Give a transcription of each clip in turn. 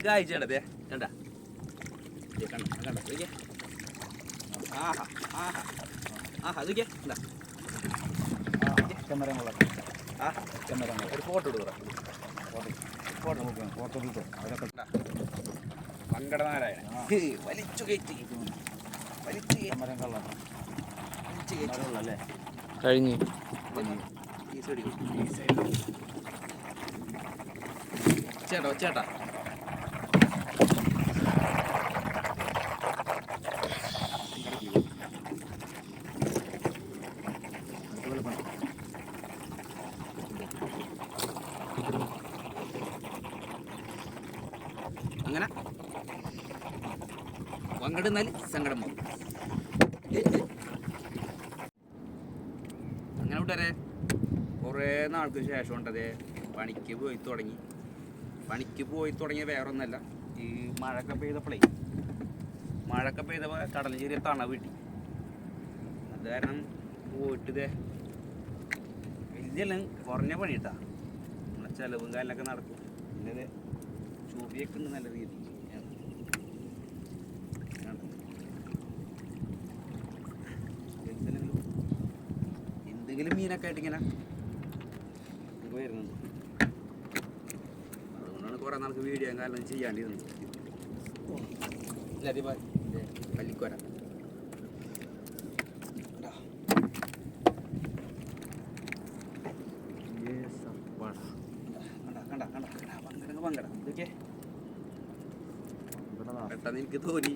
കാഴ്ചയുണ്ടതേ കണ്ട? ദേ കണ്ട? കണ്ട? നോക്കിയേ. ആഹാ ആഹാ ആഹാ. നോക്കിയേ എന്താ ക്യാമറ ആ ക്യാമറ ഒരു ഫോട്ടോ എടുക്കുക ഫോട്ടോ ഫോട്ടോ കിട്ടും അതൊക്കെ പങ്കട നാരായണ വലിച്ചു കയറ്റി. വലിച്ചു കയറ്റി. ക്യാമറ കള്ളാം വലിച്ചു കയറ്റി. അല്ലേ? കഴിഞ്ഞ്. ചേട്ടാ ചേട്ടാ അങ്ങനെ പങ്കെടുന്നാൽ സങ്കടം പോകും അങ്ങനെ വിട്ടരെ കുറേ നാൾക്ക് ശേഷം ഉണ്ടതേ പണിക്ക് പോയി തുടങ്ങി. പണിക്ക് പോയി തുടങ്ങിയ വേറൊന്നല്ല ഈ മഴയൊക്കെ പെയ്തപ്പോഴേ മഴയൊക്കെ പെയ്തപ്പോൾ കടൽ ചെറിയ തണവ് കിട്ടി അത് കാരണം പോയിട്ട് ഇതേ വലിയ കുറഞ്ഞ പണി കിട്ടാ നമ്മളെ ചിലവും കാലിലൊക്കെ നടക്കും. പിന്നെ ചൂപിയൊക്കെ ഉണ്ട് നല്ല രീതിക്ക് എന്തെങ്കിലും മീനൊക്കെ ആയിട്ട് ഇങ്ങനെ വരുന്നുണ്ട്. അതുകൊണ്ടാണ് കുറേ നാൾക്ക് വീഡിയോ കാരണം ചെയ്യാണ്ടിരുന്നത്. പല്ലിക്കോര. പെട്ടെന്ന് എനിക്ക് തോന്നി.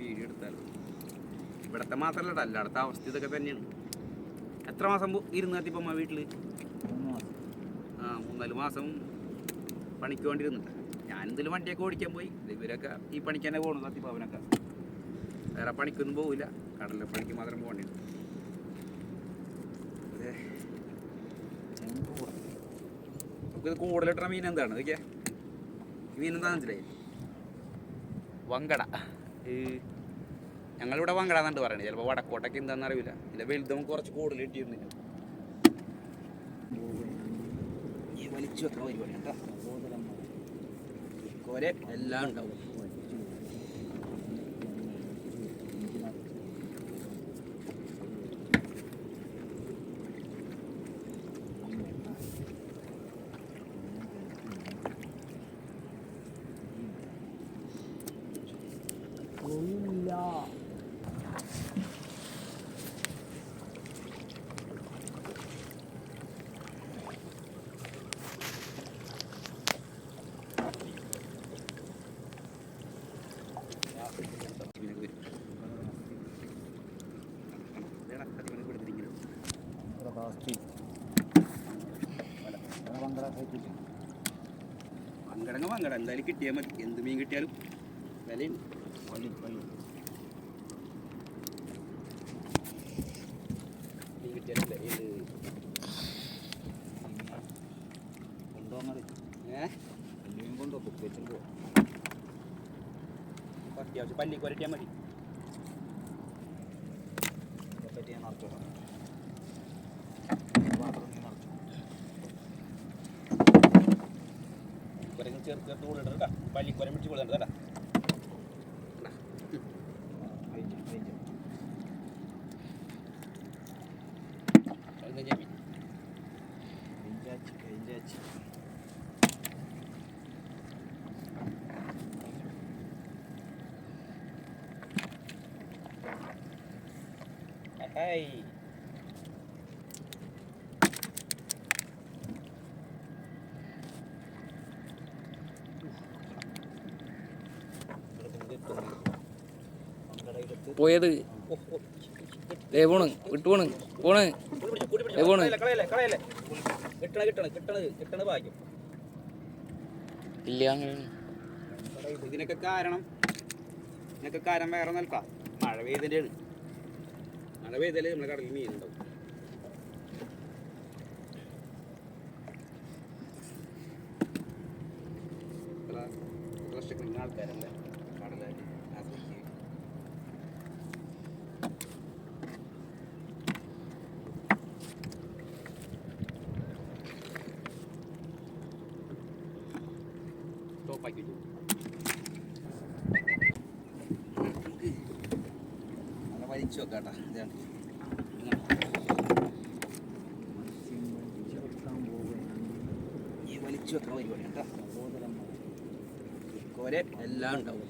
വീഡിയോ എടുത്താലും. ഇവിടത്തെ മാത്രമല്ല എല്ലായിടത്തെ അവസ്ഥ ഇതൊക്കെ തന്നെയാണ്. എത്ര മാസം ഇരുന്ന് കത്തിപ്പമ്മ വീട്ടിൽ ആ മൂന്നാൽ മാസം പണിക്ക് ഞാനെന്തെങ്കിലും ഞാൻ എന്തെങ്കിലും വണ്ടിയൊക്കെ ഓടിക്കാൻ പോയി. ഇവരൊക്കെ ഈ പണിക്ക് തന്നെ പോകണം കത്തിപ്പ അവനൊക്കെ. വേറെ പണിക്കൊന്നും പോവില്ല. കടലിലെ പണിക്ക് മാത്രം പോകേണ്ടി. നമുക്കിത് കൂടുതലിട്ട മീൻ എന്താണ്? ഈ മീൻ എന്താണെന്ന് വെച്ചിട്ടേ വങ്കട. ഈ ഞങ്ങളിവിടെ എന്നാണ് പറയുന്നത് ചിലപ്പോൾ വടക്കോട്ടൊക്കെ എന്താണെന്ന് അറിയില്ല. ഇതിന്റെ വലുതും കുറച്ച് കൂടുതൽ കിട്ടിയിരുന്നു വലിച്ചു വെക്കണ പരിപാടി കേട്ടോ കോരെ എല്ലാം ഉണ്ടാവും. വങ്കടങ്ങ വങ്കട എന്തായാലും കിട്ടിയാൽ മതി. എന്ത് മീൻ കിട്ടിയാലും വിലയുണ്ട്. മീൻ കിട്ടിയാലും വിലയുണ്ട്. ഏഹ് അത്യാവശ്യം പല്ലിക്ക് വരട്ടിയാൽ മതി. കുരങ്ങ് ചേർത്ത് ചേർത്ത് കൊണ്ടിട്ട് കേട്ടോ പല്ലി കുരം പിടിച്ച് കൊള്ളുന്നുണ്ട് കേട്ടോ അത് ഞാൻ മീൻ. ഹായ് പോയത്. ദേ പോണ് വിട്ടു പോണ് ഇല്ല ഇതിനൊക്കെ കാരണം. ഇതിനൊക്കെ കാരണം വേറെ നിൽക്കാം മഴ പെയ്തതിന്റെയാണ് മഴ പെയ്താലേ നമ്മുടെ കടലിൽ മീനുണ്ടാവും ആൾക്കാരല്ലേ നമുക്ക് നല്ല വലിച്ചു വെക്കാട്ടാ. ഇതാണ് ഈ വലിച്ചു വെക്കുന്ന പരിപാടി കേട്ടോ. കോരെ എല്ലാം ഉണ്ടാവും.